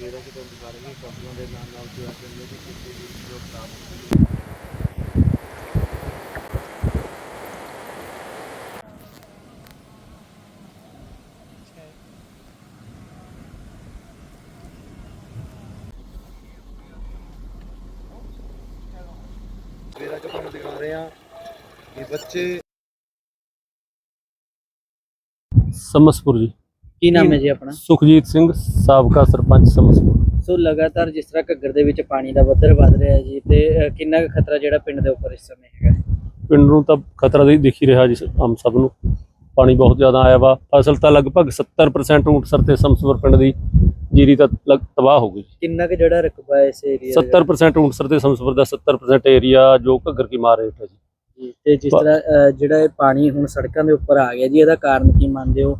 ਤਸਵੀਰਾਂ ਕਿ ਤੁਹਾਨੂੰ ਦਿਖਾ ਰਹੇ ਹਾਂ ਫਸਲਾਂ ਦੇ ਨਾਲ ਨਾਲ ਜੋ ਹੈ ਗੰਨੇ ਦੀ ਖੇਤੀ ਦੀ ਜੋ ਖਰਾਬ ਹੋ ਗਈ ਤਸਵੀਰਾਂ ਚ ਤੁਹਾਨੂੰ ਦਿਖਾ ਰਹੇ ਹਾਂ ਕਿ ਬੱਚੇ ਸਮਸਪੁਰ ਜੀ। ਕੀ ਨਾਮ ਹੈ ਜੀ ਆਪਣਾ? ਸੁਖਜੀਤ ਸਿੰਘ ਸਾਬਕਾ ਸਰਪੰਚ ਸਮਸਪੁਰ। ਸੋ ਲਗਾਤਾਰ ਜਿਸ ਤਰ੍ਹਾਂ ਘੱਗਰ ਦੇ ਵਿੱਚ ਪਾਣੀ ਦਾ ਪੱਧਰ ਵੱਧ ਰਿਹਾ ਹੈ ਜੀ ਤੇ ਕਿੰਨਾ ਕੁ ਖਤਰਾ ਜਿਹੜਾ ਪਿੰਡ ਦੇ ਉੱਪਰ ਇਸ ਸਮੇਂ ਹੈਗਾ? ਪਿੰਡ ਨੂੰ ਤਾਂ ਖਤਰਾ ਹੀ ਦਿਖ ਹੀ ਰਿਹਾ ਜੀ ਆਮ ਸਭ ਨੂੰ। ਪਾਣੀ ਬਹੁਤ ਜ਼ਿਆਦਾ ਆਇਆ ਵਾ। ਫਸਲ ਤਾਂ ਲਗਭਗ 70% ਊਂਟਸਰ ਤੇ ਸਮਸਪੁਰ ਪਿੰਡ ਦੀ ਜੀਰੀ ਤਾਂ ਲਗ ਤਬਾਹ ਹੋ ਗਈ। ਕਿੰਨਾ ਕੁ ਜਿਹੜਾ ਰਕਬਾ ਹੈ ਇਸ ਏਰੀਆ 70% ਊਂਟਸਰ ਤੇ ਸਮਸਪੁਰ ਦਾ 70% ਏਰੀਆ ਜੋ ਘੱਗਰ ਕੀ ਮਾਰ ਹੇਠ ਹੈ ਜੀ ਤੇ ਜਿਸ ਤਰ੍ਹਾਂ ਜਿਹੜਾ ਇਹ ਪਾਣੀ ਹੁਣ ਸੜਕਾਂ ਦੇ ਉੱਪਰ ਆ ਗਿਆ ਜੀ ਇਹਦਾ ਕਾਰਨ ਕੀ ਮੰਨਦੇ ਹੋ?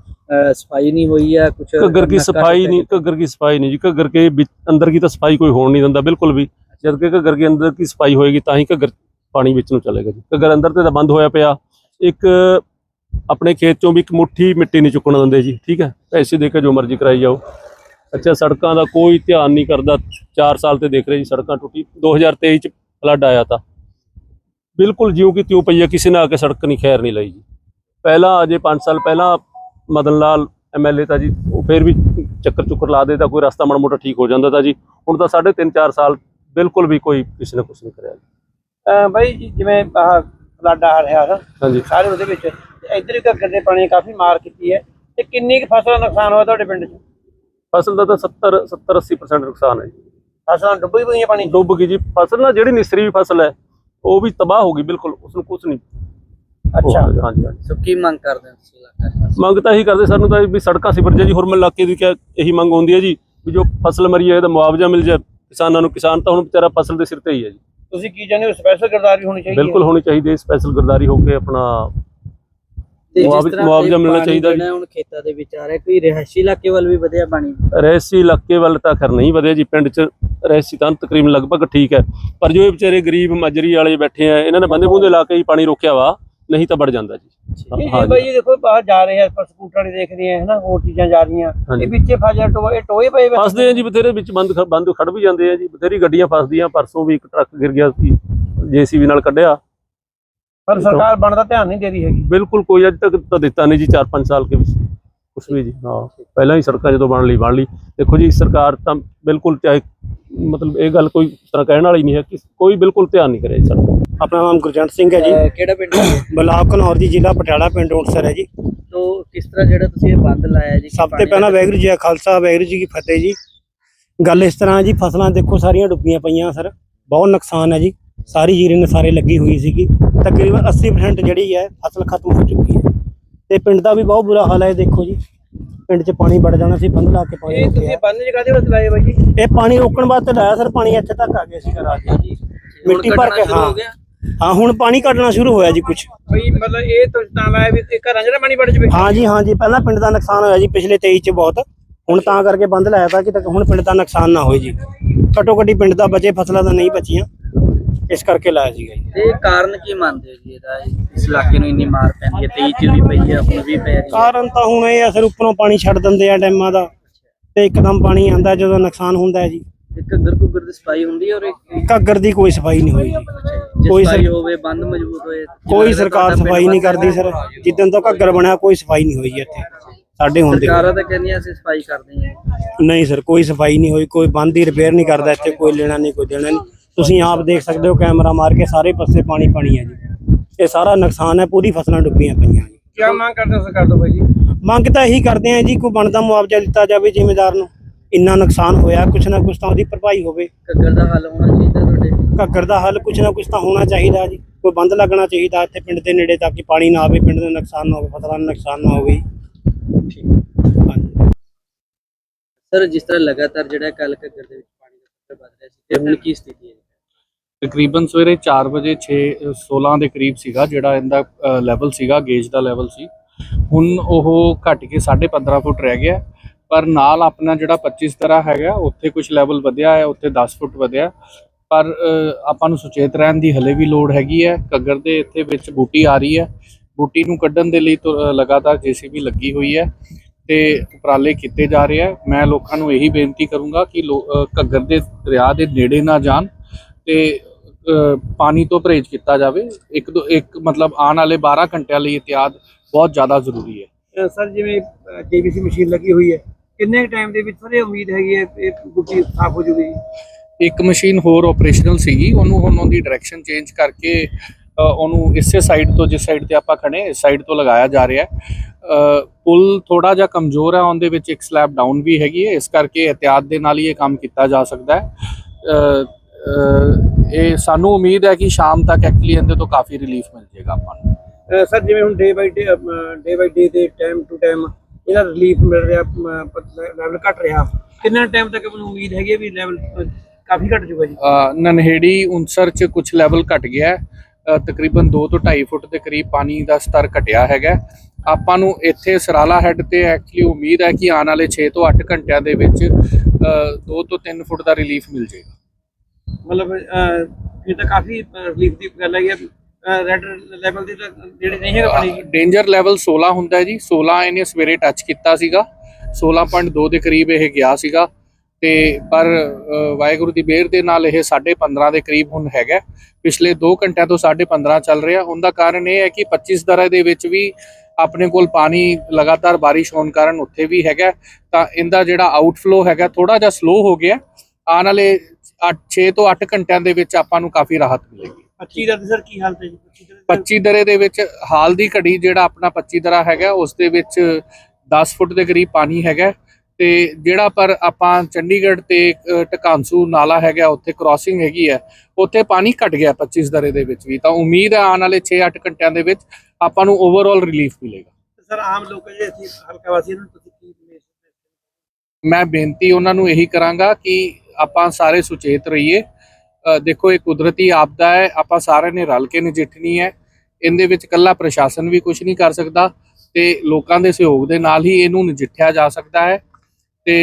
ਸਫ਼ਾਈ ਨਹੀਂ ਹੋਈ ਜਾਂ ਕੁਝ ਘੱਗਰ ਕੀ ਸਫ਼ਾਈ ਨਹੀਂ ਘੱਗਰ ਕੀ ਸਫ਼ਾਈ ਨਹੀਂ ਜੀ ਘੱਗਰ ਕੇ ਅੰਦਰ ਕੀ ਤਾਂ ਸਫ਼ਾਈ ਕੋਈ ਹੋਣ ਨਹੀਂ ਦਿੰਦਾ ਬਿਲਕੁਲ ਵੀ। ਜਦ ਕਿ ਘੱਗਰ ਕੇ ਅੰਦਰ ਕੀ ਸਫ਼ਾਈ ਹੋਏਗੀ ਤਾਂ ਹੀ ਘੱਗਰ ਪਾਣੀ ਵਿੱਚ ਨੂੰ ਚਲੇਗਾ ਜੀ। ਘੱਗਰ ਅੰਦਰ ਤੇ ਤਾਂ ਬੰਦ ਹੋਇਆ ਪਿਆ। ਇੱਕ ਆਪਣੇ ਖੇਤ ਚੋਂ ਵੀ ਇੱਕ ਮੁੱਠੀ ਮਿੱਟੀ ਨਹੀਂ ਚੁੱਕਣ ਦਿੰਦੇ ਜੀ ਠੀਕ ਹੈ? ਪੈਸੇ ਦੇ ਕੇ ਜੋ ਮਰਜ਼ੀ ਕਰਾਈ ਜਾਓ। ਅੱਛਾ ਸੜਕਾਂ ਦਾ ਕੋਈ ਧਿਆਨ ਨਹੀਂ ਕਰਦਾ। 4 ਸਾਲ ਤੇ ਦੇਖ ਰਹੇ ਜੀ ਸੜਕਾਂ ਟੁੱਟੀ। 2023 ਚ ਫਲੱਡ ਆਇਆ ਤਾਂ। ਬਿਲਕੁਲ ਜਿਉਂ ਕਿ ਤਿਉਂ ਪਈ ਹੈ ਕਿਸੇ ਨੇ ਆ ਕੇ ਸੜਕ ਨਹੀਂ ਖੈਰ ਨਹੀਂ ਲਈ ਜੀ। ਪਹਿਲਾਂ ਅਜੇ 5 ਸਾਲ ਪਹਿਲਾਂ ਮਦਨ ਲਾਲ ਐਮਐਲਏ ਤਾਂ ਜੀ ਉਹ ਫਿਰ ਵੀ ਚੱਕਰ ਚੁੱਕਰ ਲਾ ਦੇ ਤਾਂ ਕੋਈ ਰਸਤਾ ਮਾੜਾ ਮੋਟਾ ਠੀਕ ਹੋ ਜਾਂਦਾ ਤਾਂ ਜੀ। ਹੁਣ ਤਾਂ ਸਾਢੇ ਤਿੰਨ 4 ਸਾਲ ਬਿਲਕੁਲ ਵੀ ਕੋਈ ਕਿਸੇ ਨੇ ਕੁਝ ਨਹੀਂ ਕਰਿਆ ਜੀ। ਬਾਈ ਜੀ, ਜਿਵੇਂ ਆਹ ਫਲੱਡ ਆ ਰਿਹਾ ਹਾਂਜੀ। ਸਾਰੇ ਉਹਦੇ ਵਿੱਚ ਇੱਧਰ ਵੀ ਘੱਗਰ ਦੇ ਪਾਣੀ ਕਾਫੀ ਮਾਰ ਕੀਤੀ ਹੈ। ਤੇ ਕਿੰਨੀ ਕੁ ਫਸਲ ਦਾ ਨੁਕਸਾਨ ਹੋਇਆ ਤੁਹਾਡੇ ਪਿੰਡ 'ਚ? ਫਸਲ ਦਾ ਤਾਂ 70 70 80% ਨੁਕਸਾਨ ਹੈ ਜੀ। ਫਸਲਾਂ ਡੁੱਬੀ ਪਈਆਂ ਪਾਣੀ? ਡੁੱਬ ਗਈ ਜੀ। ਫਸਲ ਨਾ ਜਿਹੜੀ ਨਿਸਰੀ ਵੀ ਫਸਲ ਹੈ ਉਹ ਵੀ ਤਬਾਹ ਹੋ ਗਈ ਬਿਲਕੁਲ ਉਸ ਨੂੰ ਕੁਝ ਨਹੀਂ। ਅੱਛਾ। ਹਾਂਜੀ ਹਾਂਜੀ। ਸੋ ਕੀ ਮੰਗ ਕਰਦੇ ਹੋ ਤੁਸੀਂ ਇਲਾਕਾ ਨਿਵਾਸੀ? ਮੰਗ ਤਾਂ ਇਹੀ ਕਰਦੇ ਸਾਨੂੰ ਤਾਂ ਵੀ ਸੜਕਾਂ ਸਿਫਰ ਜੀ ਹੁਰਮਲ ਇਲਾਕੇ ਦੀ ਕਿਆ ਇਹੀ ਮੰਗ ਹੁੰਦੀ ਹੈ ਜੀ ਵੀ ਜੋ ਫਸਲ ਮਰੀ ਹੈ ਇਹਦਾ ਮੁਆਵਜ਼ਾ ਮਿਲ ਜਾਏ। ਕਿਸਾਨਾਂ ਨੂੰ ਕਿਸਾਨ ਤਾਂ ਹੁਣ ਵਿਚਾਰਾ ਫਸਲ ਦੇ ਸਿਰ ਤੇ ਹੀ ਹੈ ਜੀ। ਤੁਸੀਂ ਕੀ ਚਾਹੁੰਦੇ ਹੋ ਸਪੈਸ਼ਲ ਗਰਦਾਰੀ ਹੋਣੀ ਚਾਹੀਦੀ ਹੈ? ਬਿਲਕੁਲ ਹੋਣੀ ਚਾਹੀਦੀ ਹੈ ਸਪੈਸ਼ਲ ਗਰਦਾਰੀ ਹੋ ਕੇ ਆਪਣਾ ਤੇ ਜਿਸ ਮੁਆਵਜ਼- ਤਰ੍ਹਾਂ ਮੁਆਵਜ਼ਾ ਇਹ ਮਿਲਣਾ ਪਾਣੀ ਚਾਹੀਦਾ ਜੀ। ਜਿਹੜਾ ਹੁਣ ਖੇਤਾਂ ਦੇ ਵਿੱਚ ਆ ਰਿਹਾ ਕੋਈ ਰਿਹਾਇਸ਼ੀ ਇਲਾਕੇ ਵੱਲ ਵੀ ਵਧਿਆ ਪਾਣੀ? ਰਹਿਸੀ ਇਲਾਕੇ ਵੱਲ ਤਾਂ ਖਰ ਨਹੀਂ ਵਧਿਆ ਜੀ ਪਿੰਡ 'ਚ ਰਹਿਸੀ ਤਾਂ ਤਕਰੀਬਨ ਲਗਭਗ ਠੀਕ ਹੈ। ਪਰ ਜੋ ਇਹ ਵਿਚਾਰੇ ਗਰੀਬ ਮਜਰੀ ਵਾਲੇ ਬੈਠੇ ਆ ਇਹਨਾਂ ਨੇ ਬੰਦੇ ਬੂੰਦੇ ਲਾ ਕੇ ਹੀ ਪਾਣੀ ਰੋਕਿਆ ਵਾ। ਨਹੀਂ ਤਾਂ ਵੜ ਜਾਂਦਾ ਜੀ। ਇਹ ਹਾਂ ਜੀ ਬਾਈ ਦੇਖੋ ਬਾਹਰ ਜਾ ਰਹੇ ਆ ਪਰ ਸਕੂਟਰਾਂ ਨਹੀਂ ਦੇਖ ਰਹੇ ਆ ਹਨਾ ਹੋਰ ਚੀਜ਼ਾਂ ਜਾ ਰਹੀਆਂ। ਇਹ ਵਿੱਚੇ ਫਸ ਜਾ ਟੋਏ ਟੋਏ ਪਏ ਫਸਦੇ ਆ ਜੀ ਬਥੇਰੇ ਵਿੱਚ ਬੰਦ ਬੰਦ ਖੜ ਵੀ ਜਾਂਦੇ ਆ ਜੀ ਬਥੇਰੀ ਗੱਡੀਆਂ ਫਸਦੀਆਂ ਪਰਸੋਂ ਵੀ ਇੱਕ ਟਰੱਕ ਗਿਰ ਗਿਆ ਸੀ ਜੀਸੀਬੀ ਨਾਲ ਕੱਢਿਆ। ਪਰ ਸਰਕਾਰ ਬਣਦਾ ਧਿਆਨ ਨਹੀਂ ਦੇ ਰਹੀ ਹੈਗੀ। ਬਿਲਕੁਲ ਕੋਈ ਅੱਜ ਤੱਕ ਤਾਂ ਦਿੱਤਾ ਨਹੀਂ ਜੀ 4-5 ਸਾਲ ਕੇ ਵਿੱਚ। ਕੁਛ ਵੀ ਜੀ ਹਾਂ। ਪਹਿਲਾਂ ਹੀ ਸੜਕਾਂ ਜਦੋਂ ਬਣ ਲਈ ਬਣ ਲਈ। ਦੇਖੋ ਜੀ ਸਰਕਾਰ ਤਾਂ ਬਿਲਕੁਲ ਚਾਹੇ ਮਤਲਬ ਇਹ ਗੱਲ ਕੋਈ ਇਸ ਤਰ੍ਹਾਂ ਕਹਿਣ ਵਾਲੀ ਨਹੀਂ ਹੈ ਕਿ ਕੋਈ ਬਿਲਕੁਲ ਧਿਆਨ ਨਹੀਂ ਕਰਿਆ ਜੀ ਦਾ। ਆਪਣਾ ਨਾਮ ਗੁਰਜੰਟ ਸਿੰਘ ਹੈ ਜੀ। ਕਿਹੜਾ ਪਿੰਡ ਹੈ? ਬਲਾਕ ਘਨੌਰ ਦੀ ਜ਼ਿਲ੍ਹਾ ਪਟਿਆਲਾ ਪਿੰਡ ਉਂਟਸਰ ਹੈ ਜੀ। ਤੋਂ ਕਿਸ ਤਰ੍ਹਾਂ ਜਿਹੜਾ ਤੁਸੀਂ ਇਹ ਬੰਦ ਲਾਇਆ ਜੀ? ਸਭ ਤੋਂ ਪਹਿਲਾਂ ਦਾ- ਵਾਹਿਗੁਰੂ ਜੀ ਕਾ ਖਾਲਸਾ ਵਾਹਿਗੁਰੂ ਜੀ ਕੀ ਫਤਿਹ ਜੀ। ਗੱਲ ਇਸ ਤਰ੍ਹਾਂ ਜੀ ਫਸਲਾਂ ਦੇਖੋ ਸਾਰੀਆਂ ਡੁੱਬੀਆਂ ਪਈਆਂ ਸਰ। ਬਹੁਤ ਨੁਕਸਾਨ ਹੈ ਜੀ। ਸਾਰੀ ਜੀਰੀ ਨਸਾਰੇ ਲੱਗੀ ਹੋਈ ਸੀਗੀ। ਤਕਰੀਬਨ 80% ਜਿਹੜੀ ਹੈ ਫਸਲ ਖਤਮ ਹੋ ਚੁੱਕੀ ਹੈ। ਤੇ ਪਿੰਡ ਦਾ ਵੀ ਬਹੁਤ ਬੁਰਾ ਹਾਲ ਹੈ ਦੇਖੋ ਜੀ। ਪਿੰਡ 'ਚ ਪਾਣੀ ਵੜ ਜਾਣਾ ਸੀ ਬੰਦ ਲਾ ਕੇ ਪਾਣੀ ਇਹ ਰੋਕਿਆ ਤੁਸੀਂ ਬੰਦ ਜਗ੍ਹਾ ਦੇ ਵਾਸਤੇ ਲਾਏ ਬਾਈ ਜੀ? ਇਹ ਪਾਣੀ ਰੋਕਣ ਵਾਸਤੇ ਲਾਇਆ ਸਰ ਪਾਣੀ ਇੱਥੇ ਤੱਕ ਆ ਗਿਆ ਸੀ ਰਾਤ ਨੂੰ ਜੀ ਮਿੱਟੀ ਭਰ ਕੇ, ਕੱਢਣਾ ਸ਼ੁਰੂ ਹੋ ਹਾਂ। ਗਿਆ। ਹਾਂ ਹੁਣ ਪਾਣੀ ਕੱਢਣਾ ਸ਼ੁਰੂ ਹੋਇਆ ਜੀ ਕੁਝ ਬਈ ਮਤਲਬ ਇਹ ਤੁਸੀਂ ਤਾਂ ਲਾਇਆ ਵੀ ਇਹ ਘਰਾਂ 'ਚ ਨਾ ਪਾਣੀ ਵੜ ਜਵੇ। ਹਾਂ ਜੀ ਹਾਂ ਜੀ ਪਹਿਲਾਂ ਪਿੰਡ ਦਾ ਨੁਕਸਾਨ ਹੋਇਆ ਜੀ ਪਿਛਲੇ 23 ਚ ਬਹੁਤ। ਹੁਣ ਤਾਂ ਕਰਕੇ ਬੰਦ ਲਾਇਆ ਤਾਂ ਕਿ ਤੱਕ ਹੁਣ ਪਿੰਡ ਦਾ ਨੁਕਸਾਨ ਨਾ ਹੋਏ ਜੀ। ਘੱਟੋ ਘੱਟੀ ਪਿੰਡ ਦਾ ਬਚੇ ਫਸਲਾਂ ਦਾ ਨਹੀਂ ਬਚੀਆਂ। ਇਸ ਕਰਕੇ ਲਾਇਆ ਸੀਗਾ ਜੀ। ਤੇ ਇਹ ਕਾਰਨ ਕੀ ਮੰਨਦੇ ਹੋ ਜੀ ਇਹਦਾ? ਇਸ ਇਲਾਕੇ ਨੂੰ ਇੰਨੀ ਮਾਰ ਪੈਂਦੀ ਹੈ 23 ਚ ਵੀ ਪਈ ਹੈ ਹੁਣ ਵੀ ਪੈ ਰਹੀ ਹੈ। ਕਾਰਨ ਤਾਂ ਹੁਣ ਇਹ ਆ ਸਰ ਉੱਪਰੋਂ ਪਾਣੀ ਛੱਡ ਦਿੰਦੇ ਆ ਡੈਮਾਂ ਦਾ ਤੇ ਇੱਕਦਮ ਪਾਣੀ ਆਂਦਾ ਜਦੋਂ ਨੁਕਸਾਨ ਹੁੰਦਾ ਹੈ ਜੀ। ਘੱਗਰ ਘੁੱਗਰ ਦੀ ਸਫ਼ਾਈ ਹੁੰਦੀ ਹੈ ਔਰ ਇੱਕ ਘੱਗਰ ਦੀ ਕੋਈ ਸਫ਼ਾਈ ਨਹੀਂ ਹੋਈ ਜੀ। ਜੇ ਕੋਈ ਸਫ਼ਾਈ ਸਰ- ਹੋਵੇ ਬੰਦ ਮਜ਼ਬੂਤ ਹੋਏ ਕੋਈ ਸਰਕਾਰ ਸਫ਼ਾਈ ਨਹੀਂ ਕਰਦੀ ਸਰ। ਜਿੱਦਣ ਤੋਂ ਘੱਗਰ ਬਣਿਆ ਕੋਈ ਸਫ਼ਾਈ ਨਹੀਂ ਹੋਈ ਜੀ ਇੱਥੇ। ਸਾਡੇ ਹੁੰਦੇ ਸਰਕਾਰਾਂ ਤਾਂ ਕਹਿੰਦੀਆਂ ਅਸੀਂ ਸਫ਼ਾਈ ਕਰਦੇ ਹਾਂ। ਨਹੀਂ ਸਰ ਕੋਈ ਸਫ਼ਾਈ ਨਹੀਂ ਹੋਈ ਕੋਈ ਬੰਦ ਹੀ ਰਿਪੇਅਰ ਨਹੀਂ ਕਰਦਾ ਇੱਥੇ ਕੋਈ ਲੈਣਾ ਨਹੀਂ ਕੋਈ ਦੇਣਾ ਨਹੀਂ। ਤੁਸੀਂ ਆਪ ਦੇਖ ਸਕਦੇ ਹੋ ਕੈਮਰਾ ਮਾਰ ਕੇ ਸਾਰੇ ਪਾਸੇ ਪਾਣੀ ਪਾਣੀ ਹੈ ਜੀ। ਇਹ ਸਾਰਾ ਨੁਕਸਾਨ ਹੈ ਪੂਰੀ ਫਸਲਾਂ ਡੁੱਬੀਆਂ ਪਈਆਂ ਜੀ। ਕੀ ਮੰਗ ਕਰਦੇ ਹੋ ਸਰਕਾਰ ਤੋਂ ਬਾਈ ਜੀ। ਮੰਗ ਤਾਂ ਇਹੀ ਕਰਦੇ ਆ ਜੀ ਕੋਈ ਬਣਦਾ ਮੁਆਵਜ਼ਾ ਦਿੱਤਾ ਜਾਵੇ ਜ਼ਿਮੀਂਦਾਰ ਨੂੰ ਇੰਨਾ ਨੁਕਸਾਨ ਹੋਇਆ ਕੁਛ ਨਾ ਕੁਛ ਤਾਂ ਉਹਦੀ ਭਰਪਾਈ ਹੋਵੇ। ਘੱਗਰ ਦਾ ਹੱਲ ਹੋਣਾ ਚਾਹੀਦਾ ਤੁਹਾਡੇ? ਘੱਗਰ ਦਾ ਹੱਲ ਕੁਛ ਨਾ ਕੁਛ ਤਾਂ ਹੋਣਾ ਚਾਹੀਦਾ ਜੀ ਕੋਈ ਬੰਦ ਲੱਗਣਾ ਚਾਹੀਦਾ ਇੱਥੇ ਪਿੰਡ ਦੇ ਨੇੜੇ ਤਾਂ ਕਿ ਪਾਣੀ ਨਾ ਆਵੇ ਪਿੰਡ ਦਾ ਨੁਕਸਾਨ ਨਾ ਹੋਵੇ ਫਸਲਾਂ ਦਾ ਨੁਕਸਾਨ ਨਾ ਹੋਵੇ। ਹਾਂਜੀ। ਸਰ ਜਿਸ ਤਰ੍ਹਾਂ ਲਗਾਤਾਰ ਜਿਹੜਾ ਕੱਲ ਘੱਗਰ ਦੇ ਵਿੱਚ ਪਾਣੀ ਦਾ ਪੱਧਰ ਵੱਧ ਰਿਹਾ ਸੀ ਤੇ ਹੁਣ ਕੀ ਸਥਿਤੀ ਤਕਰੀਬਨ ਸਵੇਰੇ 4 ਵਜੇ 6 16 ਦੇ ਕਰੀਬ ਸੀਗਾ ਜਿਹੜਾ ਇਹਦਾ ਲੈਵਲ ਸੀਗਾ ਗੇਜ ਦਾ ਲੈਵਲ ਸੀ। ਹੁਣ ਉਹ ਘਟ ਕੇ 15.5 ਫੁੱਟ ਰਹਿ ਗਿਆ। ਪਰ ਨਾਲ ਆਪਣਾ ਜਿਹੜਾ 25 ਤਰ੍ਹਾਂ ਹੈਗਾ ਉੱਥੇ ਕੁਝ ਲੈਵਲ ਵਧਿਆ ਹੈ ਉੱਥੇ 10 ਫੁੱਟ ਵਧਿਆ। ਪਰ ਆਪਾਂ ਨੂੰ ਸੁਚੇਤ ਰਹਿਣ ਦੀ ਹਲੇ ਵੀ ਲੋੜ ਹੈਗੀ ਹੈ। ਘੱਗਰ ਦੇ ਇੱਥੇ ਵਿੱਚ ਬੂਟੀ ਆ ਰਹੀ ਹੈ। ਬੂਟੀ ਨੂੰ ਕੱਢਣ ਦੇ ਲਈ ਤੁ- ਅ, ਲਗਾਤਾਰ ਜੀਸੀਬੀ ਲੱਗੀ ਹੋਈ ਹੈ ਤੇ ਉਪਰਾਲੇ ਕੀਤੇ ਜਾ ਰਹੇ ਆ ਮੈਂ ਲੋਕਾਂ ਨੂੰ ਇਹੀ ਬੇਨਤੀ ਕਰੂੰਗਾ ਕਿ ਲੋ- ਘੱਗਰ ਦੇ ਦਰਿਆ ਦੇ ਨੇੜੇ ਨਾ ਜਾਣ ਤੇ ਪਾਣੀ ਤੋਂ ਪਰਹੇਜ਼ ਕੀਤਾ ਜਾਵੇ ਇੱਕ ਦੋ ਇੱਕ ਮਤਲਬ ਆਉਣ ਵਾਲੇ 12 ਘੰਟਿਆਂ ਲਈ ਇhtiyat ਬਹੁਤ ਜ਼ਿਆਦਾ ਜ਼ਰੂਰੀ ਹੈ। ਸਰ ਜਿਵੇਂ ਜੀਬੀਸੀ ਮਸ਼ੀਨ ਲੱਗੀ ਹੋਈ ਹੈ ਕਿੰਨੇ ਟਾਈਮ ਦੇ ਵਿੱਚ ਸਰ ਇਹ ਉਮੀਦ ਹੈਗੀ ਹੈ ਇਹ ਗੁੱਟੀ ਸਾਫ਼ ਹੋ ਜੂਗੀ? ਇੱਕ ਮਸ਼ੀਨ ਹੋਰ ਆਪਰੇਸ਼ਨਲ ਸੀਗੀ ਉਹਨੂੰ ਹੁਣ ਉਹਦੀ ਡਾਇਰੈਕਸ਼ਨ ਚੇਂਜ ਕਰਕੇ ਉਹਨੂੰ ਇਸੇ ਸਾਈਡ ਤੋਂ ਜਿਸ ਸਾਈਡ ਤੇ ਆਪਾਂ ਖੜੇ ਇਸ ਸਾਈਡ ਤੋਂ ਲਗਾਇਆ ਜਾ ਰਿਹਾ ਹੈ। ਪੁਲ ਥੋੜਾ ਜਿਹਾ ਕਮਜ਼ੋਰ ਹੈ ਉਹਦੇ ਵਿੱਚ ਇੱਕ ਸਲੈਬ ਡਾਊਨ ਵੀ ਹੈਗੀ ਹੈ ਇਸ ਕਰਕੇ ਇhtiyat ਦੇ ਨਾਲ ਹੀ ਇਹ ਕੰਮ ਕੀਤਾ ਜਾ ਸਕਦਾ ਹੈ। ਇਹ ਸਾਨੂੰ ਉਮੀਦ ਹੈ ਕਿ ਸ਼ਾਮ ਤੱਕ ਐਕਚੁਅਲੀ ਇਹਦੇ ਤੋਂ ਕਾਫੀ ਰਿਲੀਫ ਮਿਲ ਜਾਏਗਾ ਆਪਾਂ ਨੂੰ। ਸਰ ਜਿਵੇਂ ਹੁਣ ਡੇ by day day by day ਤੇ ਟਾਈਮ ਟੂ ਟਾਈਮ ਇਹਦਾ ਰਿਲੀਫ ਮਿਲ ਰਿਹਾ ਲੈਵਲ ਘਟ ਰਿਹਾ। ਕਿੰਨਾ ਟਾਈਮ ਤੱਕ ਮੈਨੂੰ ਉਮੀਦ ਹੈਗੀ ਵੀ ਲੈਵਲ ਕਾਫੀ ਘਟ ਜਾਊਗਾ ਜੀ? ਨਨਹੇੜੀ ਉਨਸਰ ਚ ਕੁਝ ਲੈਵਲ ਘਟ ਗਿਆ ਤਕਰੀਬਨ 2 ਤੋਂ 2.5 ਫੁੱਟ ਦੇ ਕਰੀਬ ਪਾਣੀ ਦਾ ਸਤਰ ਘਟਿਆ ਹੈਗਾ ਆਪਾਂ ਨੂੰ ਇੱਥੇ ਸਰਾਲਾ ਹੈੱਡ ਤੇ ਐਕਚੁਅਲੀ ਉਮੀਦ ਹੈ ਕਿ ਆਉਣ ਵਾਲੇ 6 ਤੋਂ 8 ਘੰਟਿਆਂ ਦੇ ਵਿੱਚ 2 ਤੋਂ 3 ਫੁੱਟ ਦਾ ਰਿਲੀਫ ਮਿਲ ਜਾਏਗਾ। ਮਤਲਬ ਅਹ, ਇਹ ਤਾਂ ਕਾਫੀ ਰਿਲੀਫ ਦੀ ਗੱਲ ਹੈਗੀ ਹੈ। ਰੈਡ ਲੈਵਲ ਦੇ ਤਾਂ ਜਿਹੜੇ ਨਹੀਂ ਹੈਗਾ ਪਾਣੀ ਡੇਂਜਰ ਲੈਵਲ 16 ਹੁੰਦਾ ਹੈ ਜੀ। 16 ਇਹਨੇ ਸਵੇਰੇ ਟੱਚ ਕੀਤਾ ਸੀਗਾ। 16.2 ਦੇ ਕਰੀਬ ਇਹ ਗਿਆ ਸੀਗਾ। ਤੇ ਪਰ ਵਾਹਿਗੁਰੂ ਦੀ ਮਿਹਰ ਦੇ ਨਾਲ ਇਹ 15.5 ਦੇ ਕਰੀਬ ਹੁਣ ਹੈਗਾ ਪਿਛਲੇ 2 ਘੰਟਿਆਂ ਤੋਂ 15.5 ਚੱਲ ਰਿਹਾ। ਉਹਦਾ ਕਾਰਨ ਇਹ ਹੈ ਕਿ 25 ਦਰਾ ਦੇ ਵਿੱਚ ਵੀ ਆਪਣੇ ਕੋਲ ਪਾਣੀ ਲਗਾਤਾਰ ਬਾਰਿਸ਼ ਹੋਣ ਕਾਰਨ ਉੱਥੇ ਵੀ ਹੈਗਾ ਤਾਂ ਇਹਦਾ ਜਿਹੜਾ ਆਊਟਫਲੋ ਹੈਗਾ ਥੋੜਾ ਜਿਹਾ ਸਲੋ ਹੋ ਗਿਆ ਆਉਣ ਵਾਲੇ 6 ਤੋਂ 8 ਘੰਟਿਆਂ ਦੇ ਵਿੱਚ ਆਪਾਂ ਨੂੰ ਕਾਫੀ ਰਾਹਤ ਮਿਲੇਗੀ। 25 ਦਾ ਸਰ ਕੀ ਹਾਲਤ ਹੈ ਜੀ? 25 ਦਾ 25 ਦਰੇ ਦੇ ਵਿੱਚ ਹਾਲ ਦੀ ਘੜੀ ਜਿਹੜਾ ਆਪਣਾ 25 ਦਰਾ ਹੈਗਾ ਉਸ ਦੇ ਵਿੱਚ 10 ਫੁੱਟ ਦੇ ਕਰੀਬ ਪਾਣੀ ਹੈਗਾ। ਤੇ ਜਿਹੜਾ ਪਰ ਆਪਾਂ ਚੰਡੀਗੜ੍ਹ ਤੇ ਟਕਾਂਸੂ ਨਾਲਾ ਹੈਗਾ ਉੱਥੇ ਕ੍ਰਾਸਿੰਗ ਹੈਗੀ ਹੈ ਉੱਥੇ ਪਾਣੀ ਘਟ ਗਿਆ 25 ਦਰੇ ਦੇ ਵਿੱਚ ਵੀ। ਤਾਂ ਉਮੀਦ ਹੈ ਆਉਣ ਵਾਲੇ 6-8 ਘੰਟਿਆਂ ਦੇ ਵਿੱਚ ਆਪਾਂ ਨੂੰ ਓਵਰਆਲ ਰਿਲੀਫ ਮਿਲੇਗਾ। ਸਰ ਆਮ ਲੋਕ ਜਿਹੜੇ ਅਸੀਂ ਹਲਕਾ ਵਾਸੀ ਇਹਨਾਂ ਨੂੰ ਤੁਸੀਂ ਕੀ ਮੈਂ ਬੇਨਤੀ ਉਹਨਾਂ ਨੂੰ ਇਹੀ ਕਰਾਂਗਾ ਕਿ ਆਪਾਂ ਸਾਰੇ ਸੁਚੇਤ ਰਹੀਏ। ਦੇਖੋ, ਇਹ ਕੁਦਰਤੀ ਆਪਦਾ ਹੈ। ਆਪਾਂ ਸਾਰਿਆਂ ਨੇ ਰਲ ਕੇ ਨਜਿੱਠਣੀ ਹੈ। ਇਹਦੇ ਵਿੱਚ ਕੱਲਾ ਪ੍ਰਸ਼ਾਸਨ ਵੀ ਕੁਝ ਨਹੀਂ ਕਰ ਸਕਦਾ ਤੇ ਲੋਕਾਂ ਦੇ ਸਹਿਯੋਗ ਦੇ ਨਾਲ ਹੀ ਇਹਨੂੰ ਨਜਿੱਠਿਆ ਜਾ ਸਕਦਾ ਹੈ। ਤੇ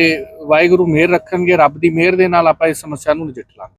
ਵਾਹਿਗੁਰੂ ਮਿਹਰ ਰੱਖਣਗੇ, ਰੱਬ ਦੀ ਮਿਹਰ ਦੇ ਨਾਲ ਆਪਾਂ ਇਸ ਸਮੱਸਿਆ ਨੂੰ ਨਜਿੱਠ ਲਾਂਗੇ।